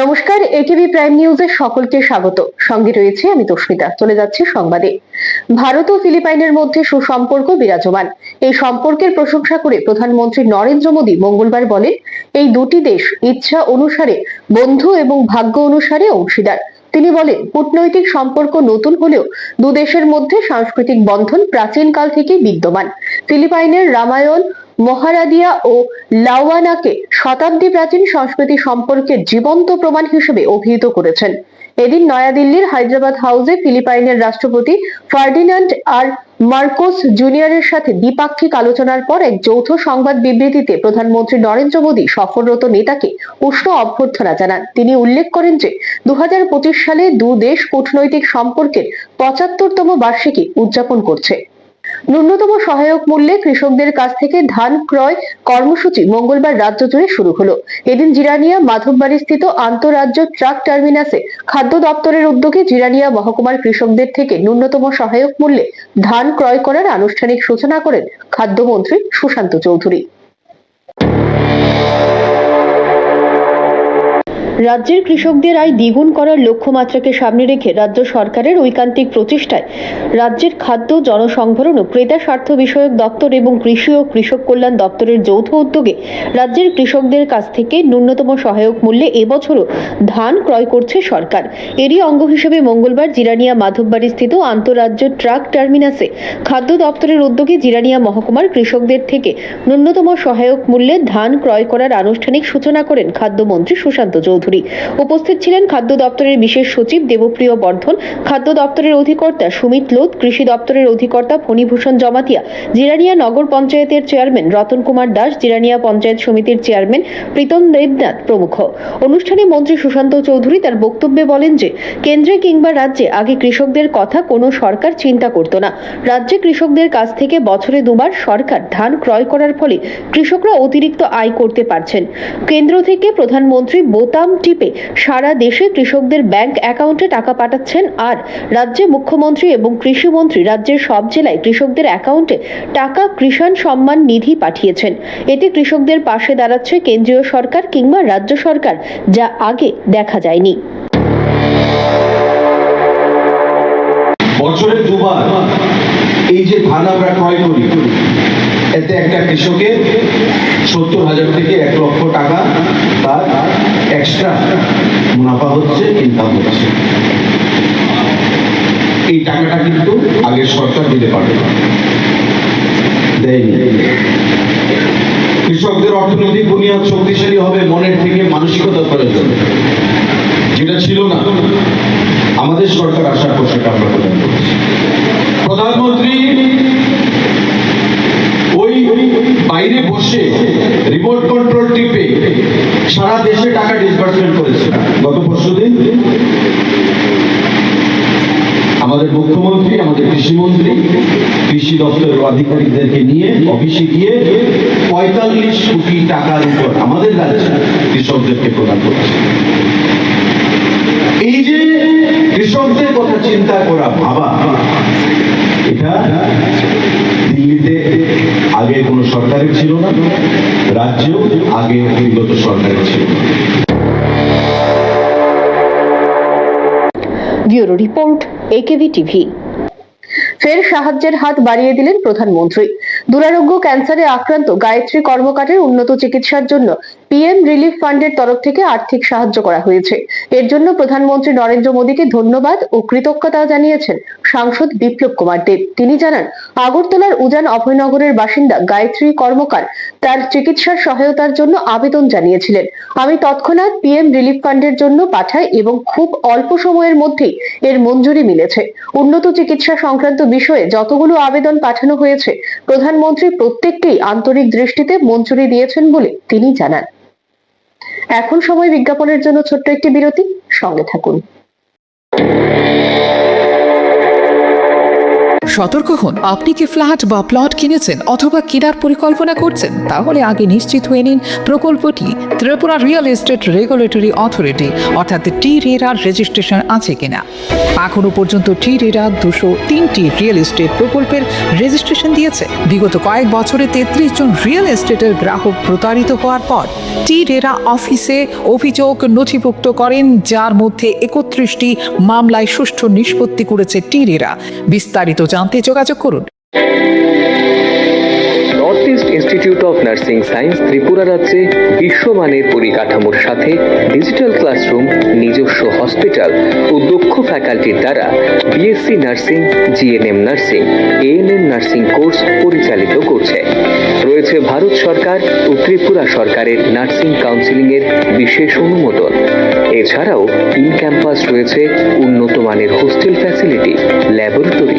নমস্কার, ATV prime নিউজে সকলকে স্বাগত। সঙ্গে রয়েছে আমি তস্মিতা। চলে যাচ্ছি সংবাদে। ভারত ও ফিলিপাইনের মধ্যে সুসম্পর্ক বিরাজমান। এই সম্পর্কের প্রশংসা করে প্রধানমন্ত্রী নরেন্দ্র মোদী মঙ্গলবার বলেন, এই দুটি দেশ ইচ্ছা অনুসারে, বন্ধু এবং ভাগ্য অনুসারে অংশীদার। তিনি বলেন, কূটনৈতিক সম্পর্ক নতুন হলেও দু দেশের মধ্যে সাংস্কৃতিক বন্ধন প্রাচীনকাল থেকে বিদ্যমান। ফিলিপাইনের রামায়ণ মহারাদিয়া ও লাওয়ানাকে শতাব্দী প্রাচীন সংস্কৃতি সম্পর্কে জীবন্ত প্রমাণ হিসেবে অভিহিত করেছেন। এদিন নয়াদিল্লির হায়দ্রাবাদ হাউসে ফিলিপাইনের রাষ্ট্রপতি ফার্ডিনান্ড আর মার্কোস জুনিয়রের সাথে দ্বিপাক্ষিক আলোচনার পর এক যৌথ সংবাদ বিবৃতিতে প্রধানমন্ত্রী নরেন্দ্র মোদী সফররত নেতাকে উষ্ণ অভ্যর্থনা জানান। তিনি উল্লেখ করেন যে দু হাজার পঁচিশ সালে দু দেশ কূটনৈতিক সম্পর্কের পঁচাত্তরতম বার্ষিকী উদযাপন করছে। ন্যূনতম সহায়ক মূল্যে কৃষকদের কাছ থেকে ধান ক্রয় কর্মসূচি মঙ্গলবার রাজ্য জুড়ে শুরু হলো। এদিন জিরানিয়া মাধববাড়ি স্থিত আন্তঃরাজ্য ট্রাক টার্মিনাসে খাদ্য দপ্তরের উদ্যোগে জিরানিয়া মহকুমার কৃষকদের থেকে ন্যূনতম সহায়ক মূল্যে ধান ক্রয় করার আনুষ্ঠানিক সূচনা করেন খাদ্যমন্ত্রী সুশান্ত চৌধুরী। রাজ্যের কৃষকদের আয় দ্বিগুণ করার লক্ষ্যমাত্রাকে সামনে রেখে রাজ্য সরকারের ঐকান্তিক প্রচেষ্টায় রাজ্যের খাদ্য, জনসংভরণ ও ক্রেতা স্বার্থ বিষয়ক দপ্তর এবং কৃষি ও কৃষক কল্যাণ দপ্তরের যৌথ উদ্যোগে রাজ্যের কৃষকদের কাছ থেকে ন্যূনতম সহায়ক মূল্যে এবছরও ধান ক্রয় করছে সরকার। এরই অঙ্গ হিসেবে মঙ্গলবার জিরানিয়া মাধববাড়ি স্থিত আন্তঃরাজ্য ট্রাক টার্মিনাসে খাদ্য দপ্তরের উদ্যোগে জিরানিয়া মহকুমার কৃষকদের থেকে ন্যূনতম সহায়ক মূল্যে ধান ক্রয় করার আনুষ্ঠানিক সূচনা করেন খাদ্যমন্ত্রী সুশান্ত চৌধুরী। উপস্থিত ছিলেন খাদ্য দপ্তরের বিশেষ সচিব দেবপ্রিয় বর্ধন, খাদ্য দপ্তরের অধিকর্তা সুমিত লোধ, কৃষি দপ্তরের অধিকর্তা ফণীভূষণ জমাতিয়া, জিরানিয়া নগর পঞ্চায়েতের চেয়ারম্যান রতন কুমার দাস, জিরানিয়া পঞ্চায়েত সমিতির চেয়ারম্যান প্রীতম দেবনাথ প্রমুখ। অনুষ্ঠানে মন্ত্রী সুশান্ত চৌধুরী তার বক্তব্যে বলেন যে, কেন্দ্রে কিংবা রাজ্যে আগে কৃষকদের কথা কোনো সরকার চিন্তা করত না। রাজ্যে কৃষকদের কাছ থেকে বছরে দুবার সরকার ধান ক্রয় করার ফলে কৃষকরা অতিরিক্ত আয় করতে পারছেন। কেন্দ্র থেকে প্রধানমন্ত্রী বোতাম টিপে সারা দেশে কৃষকদের ব্যাংক অ্যাকাউন্টে টাকা পাঠাচ্ছেন আর রাজ্যে মুখ্যমন্ত্রী এবং কৃষিমন্ত্রী রাজ্যের সব জেলায় কৃষকদের অ্যাকাউন্টে টাকা কৃষাণ সম্মান নিধি পাঠিয়েছেন। এতে কৃষকদের পাশে দাঁড়াচ্ছে কেন্দ্রীয় সরকার কিংবা রাজ্য সরকার, যা আগে দেখা যায়নি। বছরে দুবার এই যে ধান আমরা ক্রয় করি, এতে একটা কৃষকের সত্তর হাজার থেকে এক লক্ষ টাকা তার এক্সট্রা মুনাফা হচ্ছে ইনকাম হচ্ছে। এই টাকাটা কিন্তু আগের সরকার দিতে পারবে দেয়নি। কৃষকদের অর্থনৈতিক বুনিয়াদ শক্তিশালী হবে, মনের থেকে মানসিকতা প্রয়োজন যেটা ছিল না, আমাদের সরকার পর সেটা আমরা প্রদান করেছি। প্রধানমন্ত্রী, ওই বাইরে বসে রিমোট কন্ট্রোল টিপে সারা দেশে টাকা ডিসবার্সমেন্ট করেছে। গত পরশু দিন আমাদের মুখ্যমন্ত্রী, আমাদের কৃষিমন্ত্রী, কৃষি দপ্তরের আধিকারিকদেরকে নিয়ে অফিসে গিয়ে পঁয়তাল্লিশ কোটি টাকার উপর আমাদের রাজ্যে কৃষকদেরকে প্রদান করেছে। এই যে কৃষকদের কথা চিন্তা করা, ভাবা, এটা দিল্লিতে আগে কোনো সরকারের ছিল না রাজ্যেও আগে বিগত সরকারের ছিল। না ব্যুরো রিপোর্ট একেভি টিভি। ফের সাহায্যের হাত বাড়িয়ে দিলেন প্রধানমন্ত্রী। দুরারোগ্য ক্যান্সারে আক্রান্ত গায়ত্রী কর্মকারের উন্নত চিকিৎসার জন্য পিএম রিলিফ ফান্ডের তরফ থেকে আর্থিক সাহায্য করা হয়েছে। এর জন্য প্রধানমন্ত্রী নরেন্দ্র মোদীকে ধন্যবাদ ও কৃতজ্ঞতা জানিয়েছেন সাংসদ বিপ্লব কুমার দেব। তিনি জানান, আগরতলার উজান অভয়নগরের বাসিন্দা গায়ত্রী কর্মকার তার চিকিৎসার সহায়তার জন্য আবেদন জানিয়েছিলেন। আমি তৎক্ষণাৎ পিএম রিলিফ ফান্ডের জন্য পাঠাই এবং খুব অল্প সময়ের মধ্যেই এর মঞ্জুরি মিলেছে। উন্নত চিকিৎসা সংক্রান্ত বিষয়ে যতগুলো আবেদন পাঠানো হয়েছে প্রধানমন্ত্রী প্রত্যেককেই আন্তরিক দৃষ্টিতে মঞ্জুরি দিয়েছেন বলে তিনি জানান। এখন সময় বিজ্ঞাপনের জন্য ছোট্ট একটি বিরতি, সঙ্গে থাকুন। সতর্ক হন। আপনি কি ফ্ল্যাট বা প্লট কিনেছেন অথবা কেনার পরিকল্পনা করছেন? তাহলে আগে নিশ্চিত হয়ে নিন প্রকল্পটি Tripura real estate regulatory authority, অর্থাৎ টি রেরার রেজিস্ট্রেশন আছে কিনা। এখনও পর্যন্ত টি রেরা দুশো তিনটি রিয়েল এস্টেট প্রকল্পের রেজিস্ট্রেশন দিয়েছে। বিগত কয়েক বছরে তেত্রিশ জন রিয়েল এস্টেটের গ্রাহক প্রতারিত হওয়ার পর টি রেরা অফিসে অভিযোগ নথিভুক্ত করেন, যার মধ্যে একত্রিশটি মামলায় সুষ্ঠু নিষ্পত্তি করেছে টি রেরা বিস্তারিত জানতে যোগাযোগ করুন। North East Institute of Nursing Science Tripura রাজ্যে বিশ্বমানের পরিকাঠামোর সাথে ডিজিটাল ক্লাসরুম নিজস্ব হসপিটাল ও দক্ষ ফ্যাকাল্টির দ্বারা BSc nursing GNM nursing ANM nursing course পরিচালিত করছে। রয়েছে ভারত সরকার ও ত্রিপুরা সরকারের নার্সিং কাউন্সিলিংয়ের বিশেষ অনুমোদন। এছাড়াও ইন ক্যাম্পাস রয়েছে উন্নত মানের hostel facility laboratory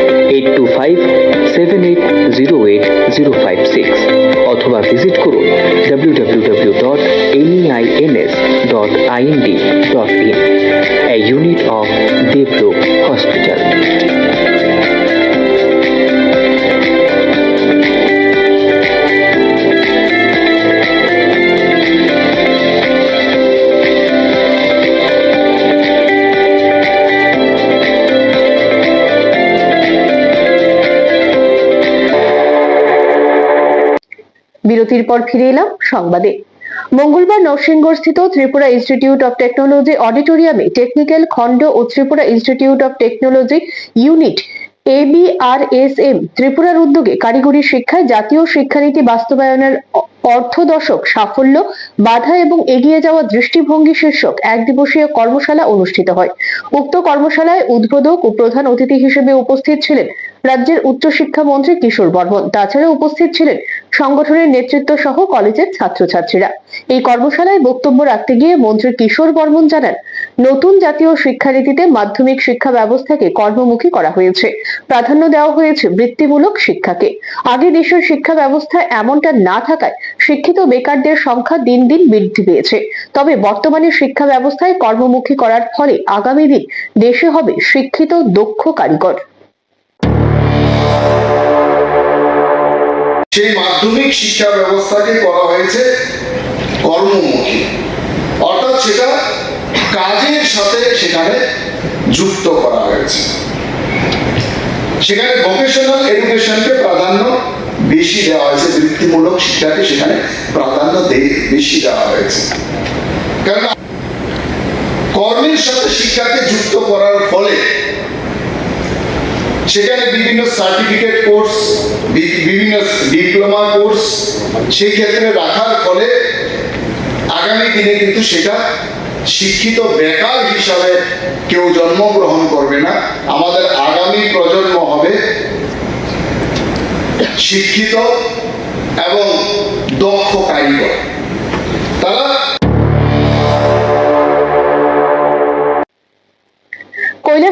eight two five seven eight zero eight zero five six অথবা ভিজিট করুন W W W dot NEINS dot IND dot in unit of Devrok Hospital. বিরতির পর ফিরে এলাম সংবাদে। মঙ্গলবার নরসিংগড়স্থিত ত্রিপুরা ইনস্টিটিউট অফ টেকনোলজি অডিটোরিয়ামে টেকনিক্যাল খণ্ড ও Tripura Institute of Technology unit ABRSM ত্রিপুরার উদ্যোগে কারিগরি শিক্ষায় জাতীয় শিক্ষানীতি বাস্তবায়নের অ- অর্ধদশক সাফল্য, বাধা এবং এগিয়ে যাওয়া দৃষ্টিভঙ্গি শীর্ষক এক দিবসীয় কর্মশালা অনুষ্ঠিত হয়। উক্ত কর্মশালায় উদ্বোধক ও প্রধান অতিথি হিসেবে উপস্থিত ছিলেন রাজ্যের উচ্চশিক্ষা মন্ত্রী কিশোর বর্মন। তাছাড়া উপস্থিত ছিলেন সংগঠনের নেতৃত্ব সহ কলেজের ছাত্রছাত্রীরা। এই কর্মশালায় বক্তব্য রাখতে গিয়ে মন্ত্রী কিশোর বর্মন জানান, নতুন জাতীয় শিক্ষানীতিতে মাধ্যমিক শিক্ষা ব্যবস্থাকে কর্মমুখী করা হয়েছে। প্রাধান্য দেওয়া হয়েছে বৃত্তিমূলক শিক্ষাকে। আগে দেশের শিক্ষা ব্যবস্থা এমনটা না থাকায় শিক্ষিত বেকারদের সংখ্যা দিন দিন বৃদ্ধি পেয়েছে। তবে বর্তমানে শিক্ষা ব্যবস্থায় কর্মমুখী করার ফলে আগামী দিন দেশে হবে শিক্ষিত, দক্ষ, কারিগর। সেই মাধ্যমিক শিক্ষা ব্যবস্থাকে করা হয়েছে কর্মমুখী। অর্থাৎ সেটা কাজের সাথে সেখানে যুক্ত করা হয়েছে। সেখানে ভোকেশনাল এডুকেশনকে প্রাধান্য বেশি দেওয়া হয়েছে, বৃত্তিমূলক শিক্ষাকে সেখানে প্রাধান্য বেশি দেওয়া হয়েছে। কর্মের সাথে শিক্ষাকে যুক্ত করার ফলে সেখানে বিভিন্ন সার্টিফিকেট কোর্স বিভিন্ন ডিপ্লোমা কোর্স সেই ক্ষেত্রে রাখার ফলে আগামী দিনে কিন্তু সেটা শিক্ষিত বেকার হিসাবে কেউ জন্মগ্রহণ করবে না। আমাদের আগামী প্রজন্ম হবে শিক্ষিত এবং দক্ষ কারিগর। তারা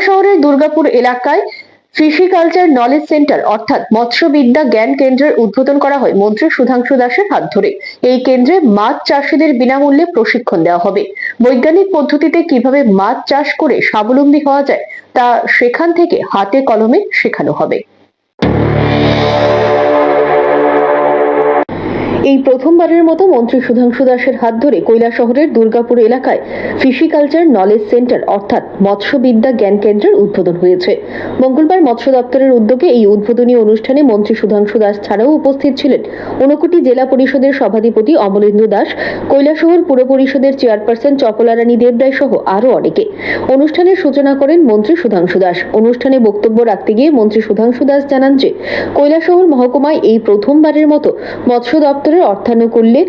শহরের দুর্গাপুর এলাকায় ফিশিকালচার নলেজ সেন্টার অর্থাৎ মৎস্যবিদ্যা জ্ঞান কেন্দ্রের উদ্বোধন করা হয় মন্ত্রী সুধাংশু দাসের হাত ধরে। এই কেন্দ্রে মাছ চাষিদের বিনামূল্যে প্রশিক্ষণ দেওয়া হবে। বৈজ্ঞানিক পদ্ধতিতে কীভাবে মাছ চাষ করে স্বাবলম্বী হওয়া যায়, তা সেখান থেকে হাতে কলমে শেখানো হবে। এই প্রথমবারের মতো মন্ত্রী সুধাংশু দাসের হাত ধরে কৈলাসহরের দুর্গাপুর এলাকায় ফিশিকালচার নলেজ সেন্টার, অর্থাৎ মৎস্যবিদ্যা জ্ঞান কেন্দ্রের উদ্বোধন হয়েছে। মঙ্গলবার মৎস্য দপ্তরের উদ্যোগে এই উদ্বোধনী অনুষ্ঠানে মন্ত্রী সুধাংশু দাস ছাড়াও উপস্থিত ছিলেন ঊনকোটি জেলা পরিষদের সভাধিপতি অমলেন্দু দাস, কৈলাসহর পুর পরিষদের চেয়ারপারসন চপলারানী দেবরায় সহ আরও অনেকে। অনুষ্ঠানের সূচনা করেন মন্ত্রী সুধাংশু দাস। অনুষ্ঠানে বক্তব্য রাখতে গিয়ে মন্ত্রী সুধাংশু দাস জানান যে, কৈলাসহর মহকুমায় এই প্রথমবারের মতো মৎস্য দপ্তরের অর্থানুকূল্যে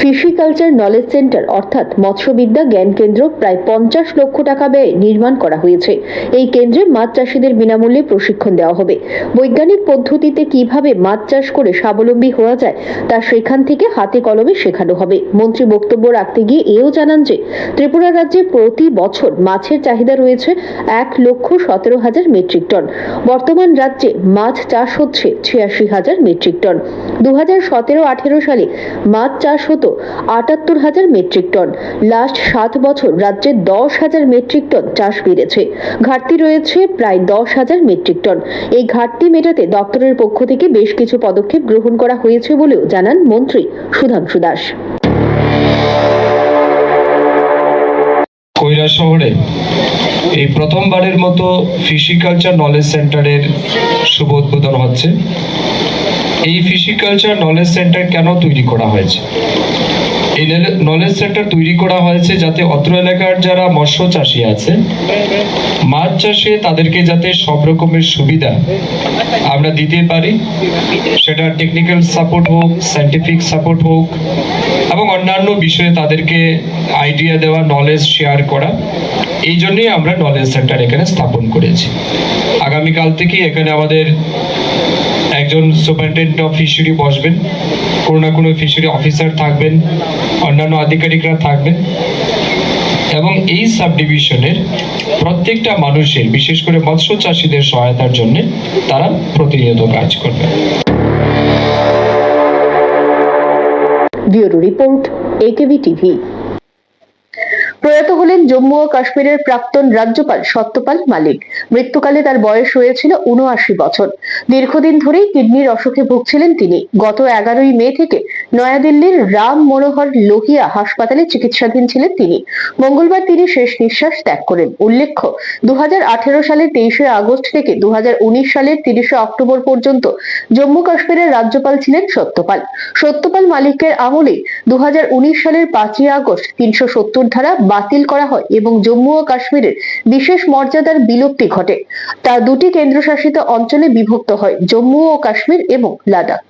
ফিশিকালচার নলেজ সেন্টার অর্থাৎ মৎস্যবিদ্যা জ্ঞান কেন্দ্র, প্রায় পঞ্চাশ লক্ষ টাকা ব্যয়ে নির্মাণ করা হয়েছে। এই কেন্দ্রে মাছ চাষিদের বিনামূল্যে প্রশিক্ষণ দেওয়া হবে। বৈজ্ঞানিক পদ্ধতিতে কীভাবে মাছ চাষ করে স্বাবলম্বী হওয়া যায়, তা সেখান থেকে হাতে কলমে শেখানো হবে। মন্ত্রী বক্তব্য রাখতে গিয়ে এও জানান যে, ত্রিপুরা রাজ্যে প্রতি বছর মাছের চাহিদা রয়েছে এক লক্ষ সতেরো হাজার মেট্রিক টন। বর্তমান রাজ্যে মাছ চাষ হচ্ছে ছিয়াশি হাজার মেট্রিক টন। দু হাজার সতেরো আঠেরো সালে মাছ চাষ হতো আটাত্তর হাজার মেট্রিক টন। লাস্ট সাত বছর রাজ্যে দশ হাজার মেট্রিক টন চাষ বেড়েছে। ঘাটতি রয়েছে প্রায় দশ হাজার মেট্রিক টন। এই ঘাটতি মেটাতে দপ্তরের পক্ষ থেকে বেশ কিছু পদক্ষেপ গ্রহণ করা হয়েছে বলেও জানান মন্ত্রী সুধাংশু দাস। কৈলা শহরে এই প্রথমবারের মতো ফিশিকালচার নলেজ সেন্টারের শুভ উদ্বোধন হচ্ছে। এই ফিশিকালচার নলেজ সেন্টার কেন তৈরি করা হয়েছে? এই নলেজ সেন্টার তৈরি করা হয়েছে যাতে অত্র এলাকার যারা মৎস্য চাষি আছে, মাছ চাষে তাদেরকে যাতে সব রকমের সুবিধা আমরা দিতে পারি। সেটা টেকনিক্যাল সাপোর্ট হোক সাইন্টিফিক সাপোর্ট হোক, এবং অন্যান্য বিষয়ে তাদেরকে আইডিয়া দেওয়া নলেজ শেয়ার করা। এই জন্যই আমরা নলেজ সেন্টার এখানে স্থাপন করেছি। আগামীকাল থেকে এখানে আমাদের একজন সুপারিনটেন্ডেন্ট অফ ফিশারি বসবেন, কোনো না কোনো ফিশারি অফিসার থাকবেন, অন্যান্য আধিকারিকরা থাকবেন। এবং এই সাব ডিভিশনের প্রত্যেকটা মানুষের, বিশেষ করে মৎস্য চাষীদের সহায়তার জন্য তারা প্রতিনিয়ত কাজ করবে ব্যুরো রিপোর্ট একেবি টিভি। প্রয়াত হলেন জম্মু ও কাশ্মীরের প্রাক্তন রাজ্যপাল সত্যপাল মালিক। মৃত্যুকালে তার বয়স হয়েছিল উনআশি বছর। দীর্ঘদিন ধরেই কিডনির অসুখে ভুগছিলেন তিনি। গত এগারোই মে থেকে নয়াদিল্লির রাম মনোহর লোহিয়া হাসপাতালে চিকিৎসাধীন ছিলেন তিনি। মঙ্গলবার তিনি শেষ নিঃশ্বাস ত্যাগ করেন। উল্লেখ্য দু সালের তেইশে আগস্ট থেকে দু হাজার উনিশ সালের তিরিশে অক্টোবর পর্যন্ত জম্মু কাশ্মীরের রাজ্যপাল ছিলেন সত্যপাল। সত্যপাল মালিকের আমলে দু সালের পাঁচই আগস্ট তিনশো সত্তর ধারা বাতিল করা হয় এবং জম্মু ও কাশ্মীরের বিশেষ মর্যাদার বিলুপ্তি ঘটে। তা দুটি কেন্দ্রশাসিত অঞ্চলে বিভক্ত হয়, জম্মু ও কাশ্মীর এবং লাদাখ।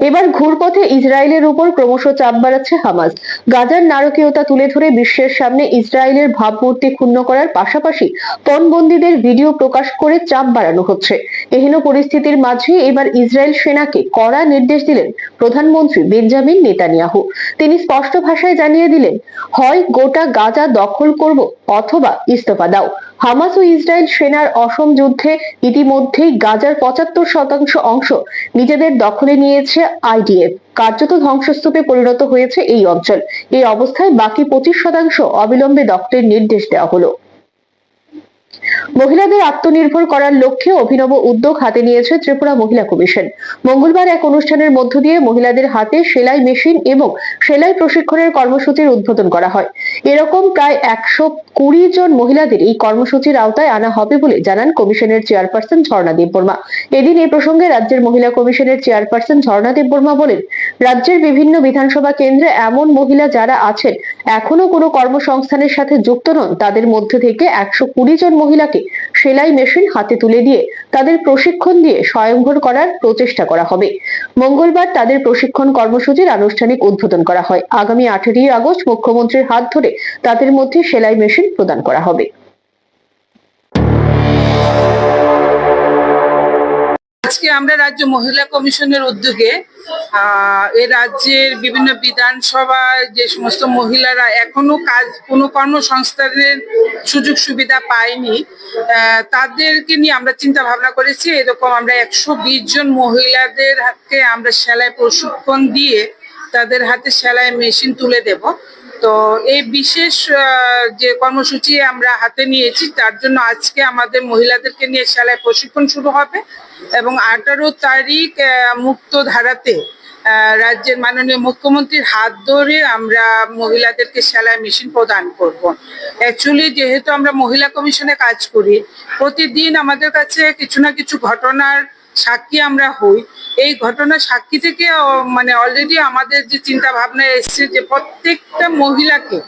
এবার ঘুরপথে ইসরায়েলের উপর ক্রমশ চাপ বাড়াচ্ছে হামাস। গাজার নারকীয়তা তুলে ধরে বিশ্বের সামনে ইসরায়েলের ভাবমূর্তি ক্ষুণ্ণ করার পাশাপাশি পণবন্দীদের ভিডিও প্রকাশ করে চাপ বাড়ানো হচ্ছে। এহেন পরিস্থিতির মাঝে এবার ইসরায়েল সেনাকে কড়া নির্দেশ দিলেন প্রধানমন্ত্রী বেঞ্জামিন নেতানিয়াহু। তিনি স্পষ্ট ভাষায় জানিয়ে দিলেন, হয়, গোটা গাজা দখল করব অথবা ইস্তফা দাও। হামাস ও ইসরায়েল সেনার অসম যুদ্ধে ইতিমধ্যেই গাজার পঁচাত্তর শতাংশ অংশ নিজেদের দখলে নিয়েছে আইডিএফ। কার্যত ধ্বংসস্তূপে পরিণত হয়েছে এই অঞ্চল। এই অবস্থায় বাকি পঁচিশ শতাংশ অবিলম্বে দখলের নির্দেশ দেওয়া হলো। মহিলাদের আত্মনির্ভর করার লক্ষ্যে অভিনব উদ্যোগ হাতে নিয়েছে ত্রিপুরা মহিলা কমিশন। মঙ্গলবার এক অনুষ্ঠানের মধ্য দিয়ে মহিলাদের হাতে সেলাই মেশিন এবং সেলাই প্রশিক্ষণের কর্মসূচির উদ্বোধন করা হয়। এরকম প্রায় একশো কুড়ি জন মহিলাদের এই কর্মসূচির আওতায় আনা হবে বলে জানান কমিশনের চেয়ারপারসন ঝর্ণা দেববর্মা। এদিন এই প্রসঙ্গে রাজ্যের মহিলা কমিশনের চেয়ারপারসন ঝর্ণা দেববর্মা বলেন, রাজ্যের বিভিন্ন বিধানসভা কেন্দ্রে এমন মহিলা যারা আছেন, এখনও কোনো কর্মসংস্থানের সাথে যুক্ত নন। তাদের মধ্যে থেকে একশো কুড়ি জন মহিলাকে সেলাই মেশিন হাতে তুলে দিয়ে তাদের প্রশিক্ষণ দিয়ে স্বয়ংভর করার প্রচেষ্টা করা হবে। মঙ্গলবার তাদের প্রশিক্ষণ কর্মসূচির আনুষ্ঠানিক উদ্বোধন করা হয়। আগামী আঠেরোই আগস্ট মুখ্যমন্ত্রীর হাত ধরে তাদের মধ্যে সেলাই মেশিন প্রদান করা হবে। আজকে আমরা রাজ্য মহিলা কমিশনের উদ্যোগে এ রাজ্যের বিভিন্ন বিধানসভায় যে সমস্ত মহিলারা এখনও কাজ, কোনো কর্মসংস্থানের সুযোগ সুবিধা পায়নি তাদেরকে নিয়ে আমরা চিন্তা ভাবনা করেছি, এরকম আমরা একশো বিশ জন মহিলাদের হাতে আমরা সেলাই প্রশিক্ষণ দিয়ে তাদের হাতে সেলাই মেশিন তুলে দেব। তো এই বিশেষ যে কর্মসূচি আমরা হাতে নিয়েছি, তার জন্য আজকে আমাদের মহিলাদেরকে নিয়ে সেলাই প্রশিক্ষণ শুরু হবে। এবং আঠারো তারিখ আহ, মুক্ত ধারাতে আহ, রাজ্যের মাননীয় মুখ্যমন্ত্রীর হাত ধরে আমরা মহিলাদেরকে সেলাই মেশিন প্রদান করব। অ্যাকচুয়ালি যেহেতু আমরা মহিলা কমিশনে কাজ করি প্রতিদিন আমাদের কাছে কিছু না কিছু ঘটনার সাক্ষী আমরা হই। এই ঘটনার সাক্ষী থেকে মানে অলরেডি আমাদের যে চিন্তা ভাবনা এসছে যে প্রত্যেকটা মহিলাকে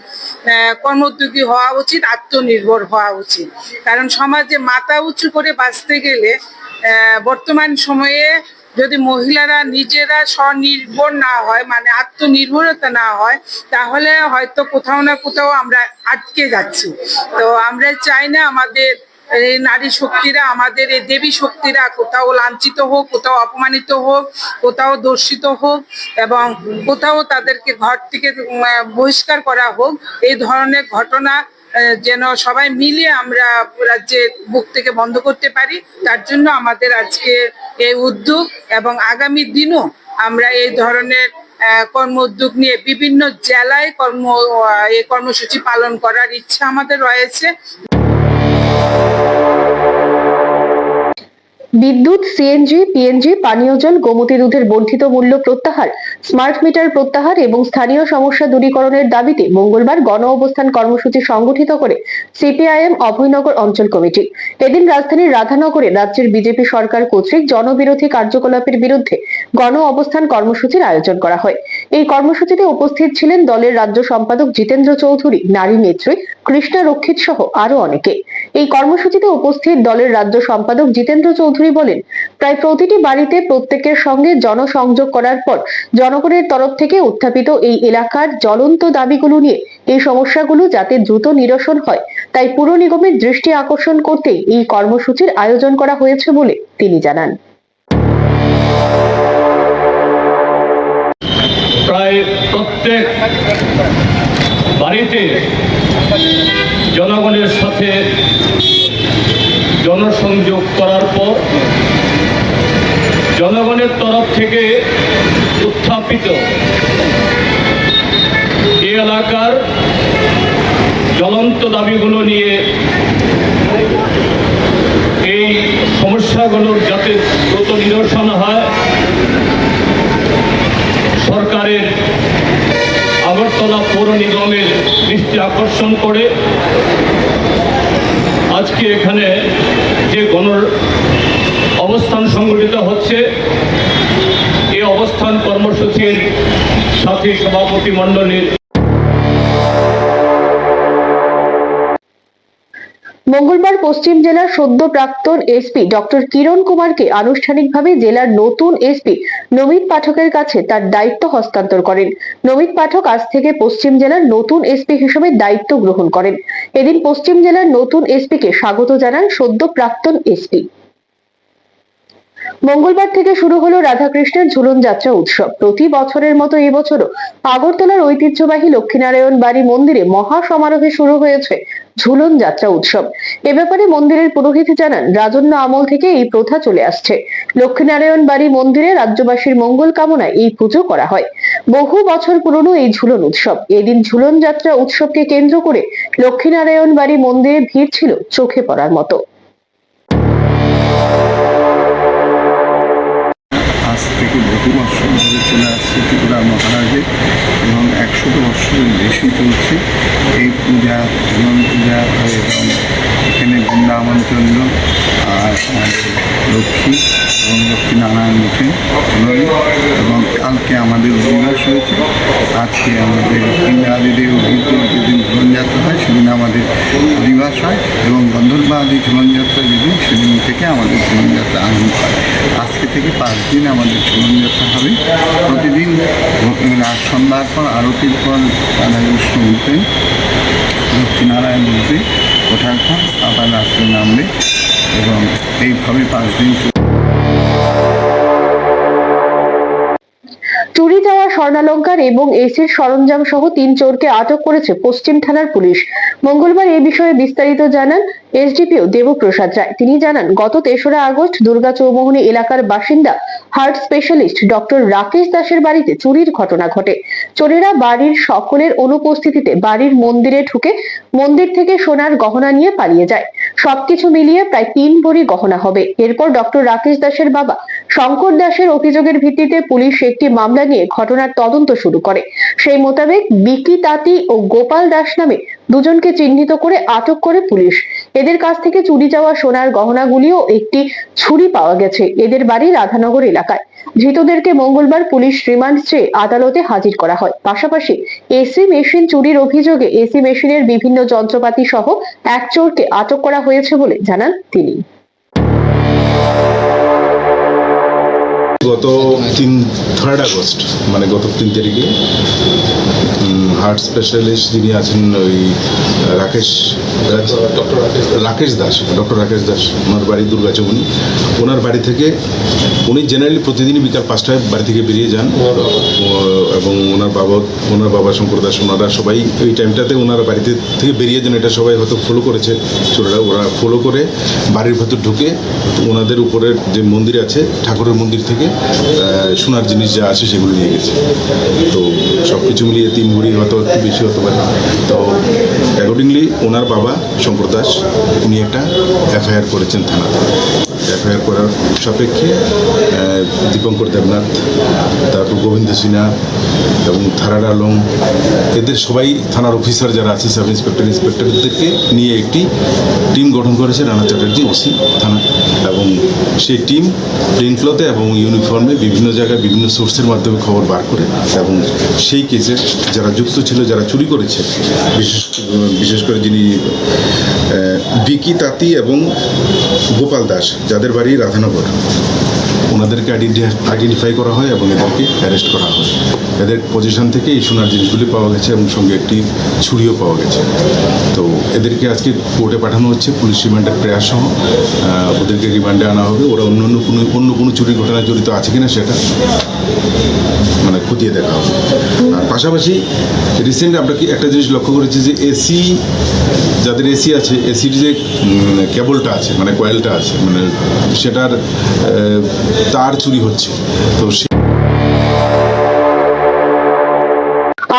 কর্মোদ্যোগী হওয়া উচিত আত্মনির্ভর হওয়া উচিত। কারণ সমাজে মাথা উঁচু করে বাঁচতে গেলে বর্তমান সময়ে যদি মহিলারা নিজেরা স্বনির্ভর না হয় মানে আত্মনির্ভরতা না হয়, তাহলে হয়তো কোথাও না কোথাও আমরা আটকে যাচ্ছি। তো আমরা চাই না আমাদের এই নারী শক্তিরা, আমাদের এই দেবী শক্তিরা কোথাও লাঞ্ছিত হোক, কোথাও অপমানিত হোক, কোথাও দর্শিত হোক এবং কোথাও তাদেরকে ঘর থেকে বহিষ্কার করা হোক, এই ধরনের ঘটনা যেন সবাই মিলে আমরা রাজ্যের বুক থেকে বন্ধ করতে পারি, তার জন্য আমাদের আজকে এই উদ্যোগ এবং আগামী দিনও আমরা এই ধরনের কর্ম উদ্যোগ নিয়ে বিভিন্ন জেলায় কর্ম এই কর্মসূচি পালন করার ইচ্ছা আমাদের রয়েছে। বিদ্যুৎ, সিএনজি, পিএনজি, পানীয় জল, গোমতী দুধের বর্ধিত মূল্য প্রত্যাহার। স্মার্ট মিটার প্রত্যাহার এবং স্থানীয় সমস্যা দূরীকরণের দাবিতে মঙ্গলবার গণ অবস্থান কর্মসূচি সংগঠিত করে সিপিআইএম অভয়নগর অঞ্চল কমিটি। এদিন রাজধানীর রাধানগরে রাজ্যের বিজেপি সরকার কর্তৃক জনবিরোধী কার্যকলাপের বিরুদ্ধে গণ অবস্থান কর্মসূচির আয়োজন করা হয়। এই কর্মসূচিতে উপস্থিত ছিলেন দলের রাজ্য সম্পাদক জিতেন্দ্র চৌধুরী, নারী নেত্রী, কৃষ্ণা রক্ষিত সহ আরও অনেকে। এই কর্মসূচিতে উপস্থিত দলের রাজ্য সম্পাদক জিতেন্দ্র চৌধুরী বলেন, প্রায় প্রতিটি বাড়িতে প্রত্যেকের সঙ্গে জনসংযোগ করার পর জনগণের তরফ থেকে উত্থাপিত এই এলাকার জ্বলন্ত দাবিগুলো নিয়ে এই সমস্যাগুলো যাতে দ্রুত নিরসন হয়, তাই পুর নিগমের দৃষ্টি আকর্ষণ করতেই এই কর্মসূচির আয়োজন করা হয়েছে বলে তিনি জানান। বাড়িতে জনগণের সাথে জনসংযোগ করার পর জনগণের তরফ থেকে উত্থাপিত এই এলাকার জ্বলন্ত দাবিগুলো নিয়ে এই সমস্যাগুলোর যাতে দ্রুত নিরসন হয়, সরকারের আগরতলা পৌর নিগমের দৃষ্টি আকর্ষণ করে আজকে এখানে যে গণ অবস্থান সংগঠিত হচ্ছে অবস্থান কর্মসূচির সাথী সভাপতি মণ্ডলীর মঙ্গলবার পশ্চিম জেলার সদ্য প্রাক্তন এসপি ডক্টর কিরণ কুমারকে আনুষ্ঠানিকভাবে জেলার নতুন এসপি নমিত পাঠকের কাছে তার দায়িত্ব হস্তান্তর করেন। নমিত পাঠক আজ থেকে পশ্চিম জেলার নতুন এসপি হিসেবে দায়িত্ব গ্রহণ করেন। এদিন পশ্চিম জেলার নতুন এসপি কে স্বাগত জানান সদ্য প্রাক্তন এসপি। মঙ্গলবার থেকে শুরু হলো রাধাকৃষ্ণের ঝুলন যাত্রা উৎসব। প্রতি বছরের মতো এবছরও আগরতলার ঐতিহ্যবাহী লক্ষ্মীনারায়ণ বাড়ি মন্দিরে মহা সমারোহে শুরু হয়েছে ঝুলন যাত্রা উৎসব। এ ব্যাপারে মন্দিরের পুরোহিত জানান, রাজন্য আমল থেকে এই প্রথা চলে আসছে। লক্ষ্মীনারায়ণ বাড়ি মন্দিরে রাজ্যবাসীর মঙ্গল কামনায় এই পুজো করা হয়। বহু বছর পুরনো এই ঝুলন উৎসব। এদিন ঝুলন যাত্রা উৎসবকে কেন্দ্র করে লক্ষ্মীনারায়ণ বাড়ি মন্দিরে ভিড় ছিল চোখে পড়ার মতো। বহু বছর ধরে চলে আসছে ত্রিপুরা মহারাজে এবং একশত বছরের বেশি চলছে এই পূজা ঝুলন পূজা এবং এখানে বৃন্দাবন চন্দ্র আর লক্ষ্মী এবং লক্ষ্মী নারায়ণ মুখে এবং কালকে আমাদের দিবস হয়েছে আজকে আমাদের ইন্দ্রাদিদেব গীত যেদিন ঝুলনযাত্রা হয় সেদিন আমাদের দিবস হয় এবং গন্ধর্বাদি ঝুলনযাত্রা যেদিন সেদিন থেকে আমাদের ঝুলনযাত্রা আরম্ভ হয়, আজকে থেকে পাঁচ দিন আমাদের ঝুলনযাত্রা হবে। প্রতিদিন রাত সন্ধ্যার পর, আরতির পর রাধাকৃষ্ণ উঠবেন লক্ষ্মীনারায়ণ উঠবে ওঠার পর আবার রাত্রে নামবে এবং এইভাবে পাঁচ দিন চুরি যাওয়া স্বর্ণালঙ্কার এবং এসির সরঞ্জাম সহ তিন চোরকে আটক করেছে পশ্চিম থানার পুলিশ। মঙ্গলবার এ বিষয়ে বিস্তারিত জানান এসডিপিও দেবপ্রসাদ রায়। তিনি জানান, গত তেসরা আগস্ট দুর্গা চৌমোহনী এলাকার বাসিন্দা হার্ট স্পেশালিস্ট ডক্টর রাকেশ দাসের বাড়িতে চুরির ঘটনা ঘটে। চোরেরা বাড়ির সকলের অনুপস্থিতিতে বাড়ির মন্দিরে ঢুকে মন্দির থেকে সোনার গহনা নিয়ে পালিয়ে যায়। সবকিছু মিলিয়ে প্রায় তিন ভরি গহনা হবে। এরপর ডক্টর রাকেশ দাসের বাবা শঙ্কর দাসের অভিযোগের ভিত্তিতে পুলিশ একটি মামলা নিয়ে ঘটনার তদন্ত শুরু করে। সেই মোতাবেক বিকি তাঁতি ও গোপাল দাস নামে দুজনকে চিহ্নিত করে আটক করে পুলিশ। এদের কাছ থেকে চুরি যাওয়া সোনার গহনাগুলিও একটি ছুরি পাওয়া গেছে এদের বাড়ি রাধানগর এলাকায়। ধৃতদেরকে মঙ্গলবার পুলিশ রিমান্ড চেয়ে আদালতে হাজির করা হয়। পাশাপাশি এসি মেশিন চুরির অভিযোগে এসি মেশিনের বিভিন্ন যন্ত্রপাতি সহ এক চোরকে আটক করা হয়েছে বলে জানান তিনি। গত তিন থার্ড আগস্ট মানে গত তিন তারিখে হার্ট স্পেশালিস্ট যিনি আছেন ওই রাকেশ ডক্টর রাকেশ দাস। ডক্টর রাকেশ দাস ওনার বাড়ি দুর্গাচমনি ওনার বাড়ি থেকে উনি জেনারেলি প্রতিদিনই বিকাল পাঁচটায় বাড়ি থেকে বেরিয়ে যান। এবং ওনার বাবা ওনার বাবা শঙ্কর দাস ওনারা সবাই ওই টাইমটাতে ওনারা বাড়িতে থেকে বেরিয়ে যান। এটা সবাই হয়তো ফলো করেছে। চোরেরা ওরা ফলো করে বাড়ির ভেতর ঢুকে ওনাদের উপরের যে মন্দির আছে ঠাকুরের মন্দির থেকে সোনার জিনিস যা আছে সেগুলো নিয়ে গেছে। তো সব কিছু মিলিয়ে তিন ভরি হয়তো একটু বেশি হতে পারে। তো অ্যাকর্ডিংলি ওনার বাবা শঙ্কর দাস, উনি একটা এফআইআর করেছেন থানাতে। এফআইআর করার সাপেক্ষে দীপঙ্কর দেবনাথ, তারপর গোবিন্দ সিনহা এবং থারার আলম, এদের সবাই থানার অফিসার যারা আছে, সাব ইন্সপেক্টর, ইন্সপেক্টরদেরকে নিয়ে একটি টিম গঠন করেছে রানা চ্যাটার্জি ওসি থানা। এবং সেই টিম প্লেন ফ্লোতে এবং ইউনিফর্মে বিভিন্ন জায়গায় বিভিন্ন সোর্সের মাধ্যমে খবর বার করে এবং সেই কেসে যারা যুক্ত ছিল, যারা চুরি করেছে, বিশেষ বিশেষ করে যিনি বিকি তাঁতি এবং গোপাল দাস, যাদের বাড়ি রাধানগর। ওনাদেরকে আইডেন্টিফাই করা হয় এবং এদেরকে অ্যারেস্ট করা হয়। এদের পজিশন থেকে এই সোনার জিনিসগুলি পাওয়া গেছে এবং সঙ্গে একটি ছুরিও পাওয়া গেছে। তো এদেরকে আজকে কোর্টে পাঠানো হচ্ছে, পুলিশ রিমান্ডের প্রয়াস সহ। ওদেরকে রিমান্ডে আনা হবে। ওরা অন্য অন্য কোনো অন্য কোনো চুরির ঘটনায় জড়িত আছে কিনা সেটা মানে খতিয়ে দেখা হবে। পাশাপাশি রিসেন্ট আমরা একটা জিনিস লক্ষ্য করেছি যে এসি যাদের এসি আছে এসির যে কেবলটা আছে মানে কয়েলটা আছে মানে সেটার তার চুরি হচ্ছে। তো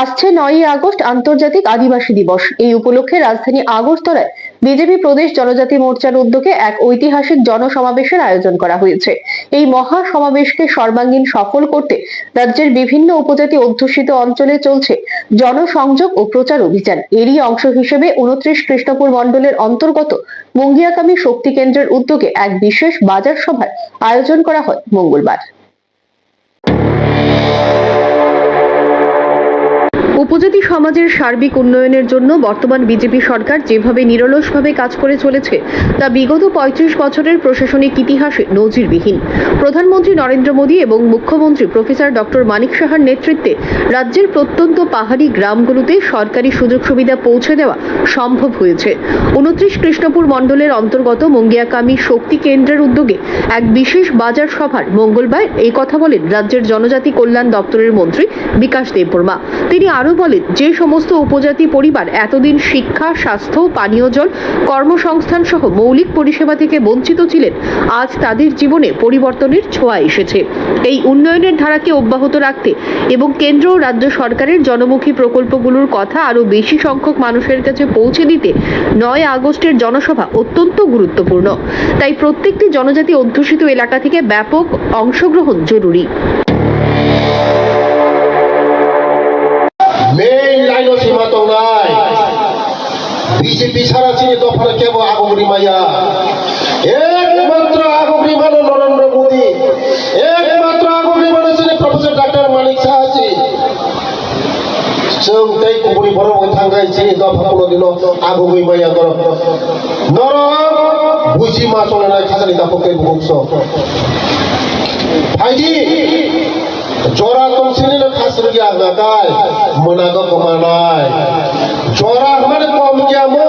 আসছে নয়ই আগস্ট আন্তর্জাতিক আদিবাসী দিবস। এই উপলক্ষে রাজধানী আগরতলায় বিজেপি প্রদেশ জনজাতি মোর্চার উদ্যোগে এক ঐতিহাসিক জনসমাবেশের আয়োজন করা হয়েছে। এই মহা সমাবেশকে সর্বাঙ্গীন সফল করতে রাজ্যের বিভিন্ন উপজাতি অধ্যুষিত অঞ্চলে চলছে জনসংযোগ ও প্রচার অভিযান। এরই অংশ হিসেবে উনত্রিশ কৃষ্ণপুর মণ্ডলের অন্তর্গত মুঙ্গিয়াকামী শক্তি কেন্দ্রের উদ্যোগে এক বিশেষ বাজার সভার আয়োজন করা হয় মঙ্গলবার। উপজাতি সমাজের সার্বিক উন্নয়নের জন্য বর্তমান বিজেপি সরকার যেভাবে নিরলসভাবে কাজ করে চলেছে, তা বিগত পঁয়ত্রিশ বছরের প্রশাসনিক ইতিহাসে নজিরবিহীন। প্রধানমন্ত্রী নরেন্দ্র মোদী এবং মুখ্যমন্ত্রী প্রফেসর ডক্টর মানিক সাহার নেতৃত্বে রাজ্যের প্রত্যন্ত পাহাড়ি গ্রামগুলোতে সরকারি সুযোগ সুবিধা পৌঁছে দেওয়া সম্ভব হয়েছে। উনত্রিশ কৃষ্ণপুর মণ্ডলের অন্তর্গত মঙ্গিয়াকামী শক্তি কেন্দ্রের উদ্যোগে এক বিশেষ বাজার সভার মঙ্গলবার এই কথা বলেন রাজ্যের জনজাতি কল্যাণ দপ্তরের মন্ত্রী বিকাশ দেববর্মা। তিনি আরও বলেন, যে সমস্ত উপজাতি পরিবার এতদিন শিক্ষা, স্বাস্থ্য, পানীয় জল, কর্মসংস্থান সহ মৌলিক পরিষেবা থেকে বঞ্চিত ছিলেন, আজ তাদের জীবনে পরিবর্তনের ছোঁয়া এসেছে। এই উন্নয়নের ধারাকে অব্যাহত রাখতে এবং কেন্দ্র ও রাজ্য সরকারের জনমুখী প্রকল্পগুলোর কথা আরও বেশি সংখ্যক মানুষের কাছে পৌঁছে দিতে নয় আগস্টের জনসভা অত্যন্ত গুরুত্বপূর্ণ। তাই প্রত্যেকটি জনজাতি অধ্যুষিত এলাকা থেকে ব্যাপক অংশগ্রহণ জরুরি। বিজেপি ছাড়া চিনি দফারে কেব আগমরি মাইয়া একমাত্র আগমরি মানে নরেন্দ্র মোদী একমাত্র আগমরি মানে চিনি প্রফেসর ডাক্তার মানিক সাহাজি जों दै गुबुननि बर' थांगाय चिनि दफा कोनो दिनो आगुमै माइया दर नर बुजि मा संनाय खाजानि दाफके बुगस फाइदि जरा तंसिनि खासर गया नागाय मोनागो कमानाय जरा हमारे कम गया मो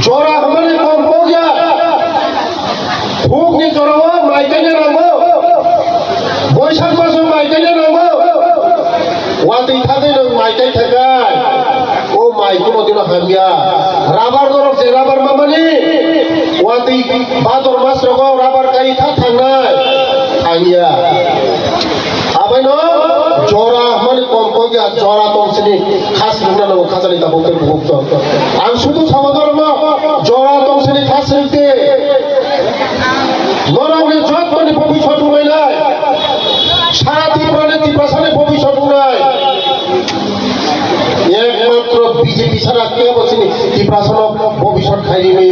जरा हमारे कम हो गया भूख नि जरा माइकाने रामो বৈশাখ মাসে মাইকানে রামো ওয়াতে থাকে না মাইকাই থাকায় ও মাই কোনো দিন হামিয়া রাবার দরক যে রাবার মামানি ওয়াতে ভাদর মাস রগ রাবার কাই থা থাংনায় মাইয়া আবাইনো জরা মানে কম কইয়া জরা তমসিনি খাস মুনা নাও খাজানি তা বলতে ভুক্ত। আর শুধু সমধর্ম জরা তমসিনি খাস রিতে লড়াউনে জট মানে ভবিষ্যৎ উড়াই নাই সারা ত্রিপুরানে ত্রিপাশানে ভবিষ্যৎ উড়াই। একমাত্র বিজেপি ছাড়া ভবিষ্যৎ খাইনি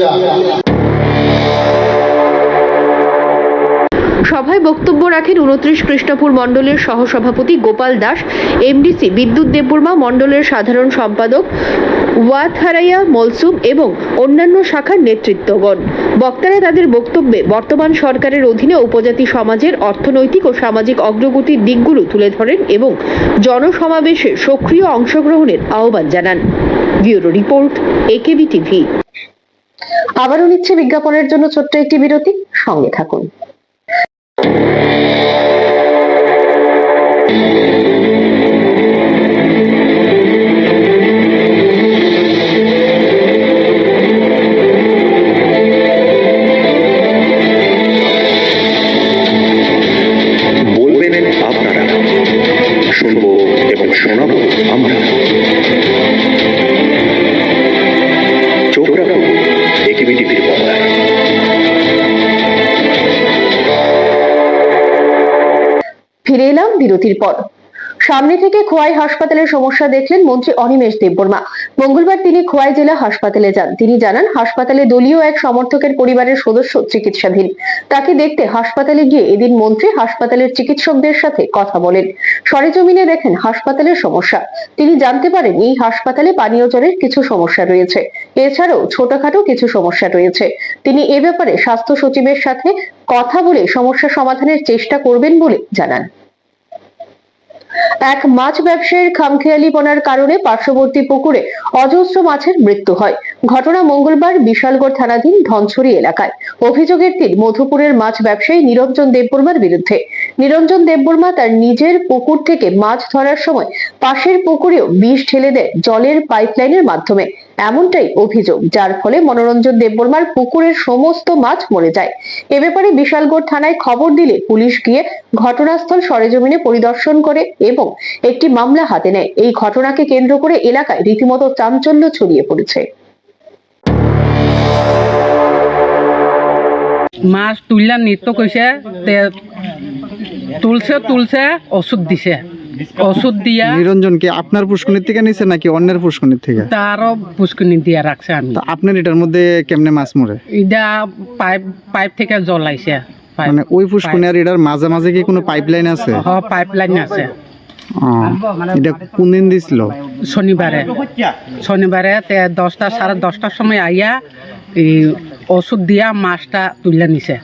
সভায় বক্তব্য রাখেন উনত্রিশ কৃষ্ণপুর মণ্ডলের সহসভাপতি গোপাল দাস, এমডিসি বিদ্যুৎ দেববর্মা মণ্ডলের সাধারণ সম্পাদক ওয়াথারাইয়া মলসুম এবং অন্যান্য শাখার নেতৃত্বগণ। বক্তারা তাদের বক্তব্যে বর্তমান সরকারের অধীনে উপজাতি সমাজের অর্থনৈতিক ও সামাজিক অগ্রগতির দিকগুলো তুলে ধরেন এবং জনসমাবেশে সক্রিয় অংশগ্রহণের আহ্বান জানান। Bureau report AKB TV. আবারও নিচ্ছে বিজ্ঞাপনের জন্য ছোট্ট একটি বিরতি। সঙ্গে থাকুন। Música এলাম বিরতির পর। সামনে থেকে খোয়াই হাসপাতালের সমস্যা দেখলেন মন্ত্রী অনিমেষ দেববর্মা। মঙ্গলবার তিনি খোয়াই জেলা হাসপাতালে যান। তিনি জানান, হাসপাতালে দলীয় এক সমর্থকের পরিবারের সদস্য চিকিৎসাধীন। তাকে দেখতে হাসপাতালে গিয়ে এদিন মন্ত্রী হাসপাতালের চিকিৎসকদের সাথে কথা বলেন। সরেজমিনে দেখেন হাসপাতালের সমস্যা। তিনি জানতে পারেন, এই হাসপাতালে পানীয় জলের কিছু সমস্যা রয়েছে। এছাড়াও ছোটখাটো কিছু সমস্যা রয়েছে। তিনি এ ব্যাপারে স্বাস্থ্য সচিবের সাথে কথা বলে সমস্যা সমাধানের চেষ্টা করবেন বলে জানান। এক মাছ ব্যবসায়ীর খামখেয়ালিপনার কারণে পার্শ্ববর্তী পুকুরে অজস্র মাছের মৃত্যু হয়। ঘটনা মঙ্গলবার বিশালগড় থানাধীন ধনছড়ি এলাকায়। অভিযোগের তীর মধুপুরের মাছ ব্যবসায়ী নিরঞ্জন দেববর্মার বিরুদ্ধে। নিরঞ্জন দেববর্মা তার নিজের পুকুর থেকে মাছ ধরার সময় পাশের পুকুরেও বিষ ঢেলে দেয় জলের পাইপলাইনের মাধ্যমে। এমনটাই অভিযোগ, যার ফলে মনোরঞ্জন দেববর্মার পুকুরের সমস্ত মাছ মরে যায়। এ ব্যাপারে বিশালগড় থানায় খবর দিলে পুলিশ গিয়ে ঘটনাস্থল সরেজমিনে পরিদর্শন করে এবং একটি মামলা হাতে নেয়। এই ঘটনাকে কেন্দ্র করে এলাকায় রীতিমতো চাঞ্চল্য ছড়িয়ে পড়েছে। মাছ তুললা নিত্য তে তুলছে তুলছে, ওষুধ দিছে। ওষুধ দিয়া নিরঞ্জন কি আপনার পুষ্কনির থেকে নিছে নাকি অন্যের পুষ্কনির থেকে? তারও পুষ্কুনি দিয়া রাখছে আমি। তো আপনার এটার মধ্যে কেমনে মাছ মরে? ইটা পাইপ পাইপ থেকে জল আইছে মানে ওই পুষ্কনি আর এটার মাঝে মাঝে কি কোনো পাইপলাইন আছে? পাইপ লাইন আছে। ও, এটা কোন দিন দিছিল? শনিবারে। শনিবারে তে দশটা সাড়ে দশটার সময় আইয়া এই ওষুধ দিয়া মাছটা তুলে নিছে।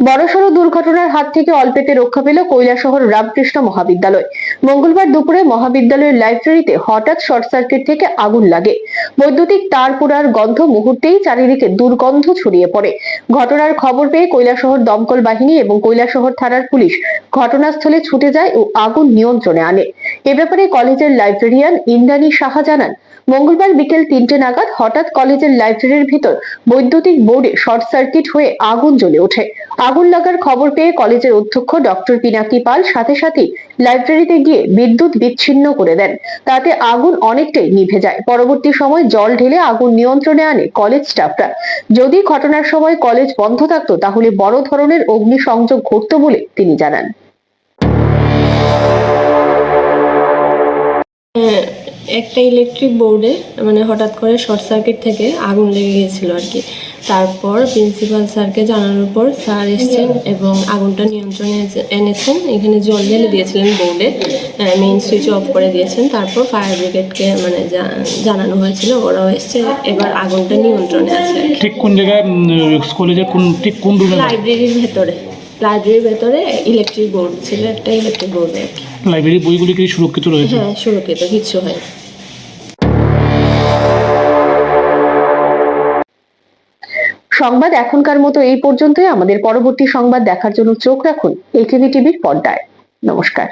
বড়সড় দুর্ঘটনার হাত থেকে অল্পেতে রক্ষা পেল কৈলাসহর রামকৃষ্ণ মহাবিদ্যালয়। মঙ্গলবার দুপুরে মহাবিদ্যালয়ের লাইব্রেরিতে হঠাৎ শর্ট সার্কিট থেকে আগুন লাগে। বৈদ্যুতিক তার পোড়ার গন্ধ মুহূর্তেই চারিদিকে দুর্গন্ধ ছড়িয়ে পড়ে। ঘটনার খবর পেয়ে কৈলাসহর দমকল বাহিনী এবং কৈলাসহর থানার পুলিশ ঘটনাস্থলে ছুটে যায় ও আগুন নিয়ন্ত্রণে আনে। এ ব্যাপারে কলেজের লাইব্রেরিয়ান ইন্দ্রাণী সাহা জানান মঙ্গলবার বিকেল তিনটে নাগাদ হঠাৎ কলেজের লাইব্রেরির ভিতর বৈদ্যুতিক বোর্ডে শর্ট সার্কিট হয়ে আগুন জ্বলে ওঠে। আগুন লাগার খবর পেয়ে কলেজের অধ্যক্ষ ডক্টর পিনাকি পাল সাথে সাথে লাইব্রেরিতে গিয়ে বিদ্যুৎ বিচ্ছিন্ন করে দেন। তাতে আগুন অনেকটাই নিভে যায়। পরবর্তী সময় জল ঢেলে আগুন নিয়ন্ত্রণে আনে কলেজ স্টাফরা। যদি ঘটনার সময় কলেজ বন্ধ থাকতো, তাহলে বড় ধরনের অগ্নিসংযোগ ঘটতো বলে তিনি জানান। একটা ইলেকট্রিক বোর্ডে মানে হঠাৎ করে শর্ট সার্কিট থেকে আগুন লেগে গিয়েছিল আর কি। তারপর প্রিন্সিপাল স্যারকে জানানোর পর স্যার এসেছেন এবং আগুনটা নিয়ন্ত্রণে এনেছেন। এখানে জল ঢেলে দিয়েছিলেন বোর্ডে মেইন সুইচ অফ করে দিয়েছেন। তারপর ফায়ার ব্রিগেডকে মানে জানানো হয়েছিল। ওরাও এসছে। এবার আগুনটা নিয়ন্ত্রণে আছে ঠিক কোন জায়গায় কলেজের কোন ঠিক কোন রুমে লাইব্রেরির ভেতরে। লাইব্রেরির ভেতরে ইলেকট্রিক বোর্ড ছিল একটা ইলেকট্রিক বোর্ডে আর কি। লাইব্রেরির বইগুলি কি সুরক্ষিত রয়েছে? হ্যাঁ সুরক্ষিত কিছু হয় সংবাদ এখনকার মতো এই পর্যন্তই। আমাদের পরবর্তী সংবাদ দেখার জন্য চোখ রাখুন এটিভি টিভির পর্দায়। নমস্কার।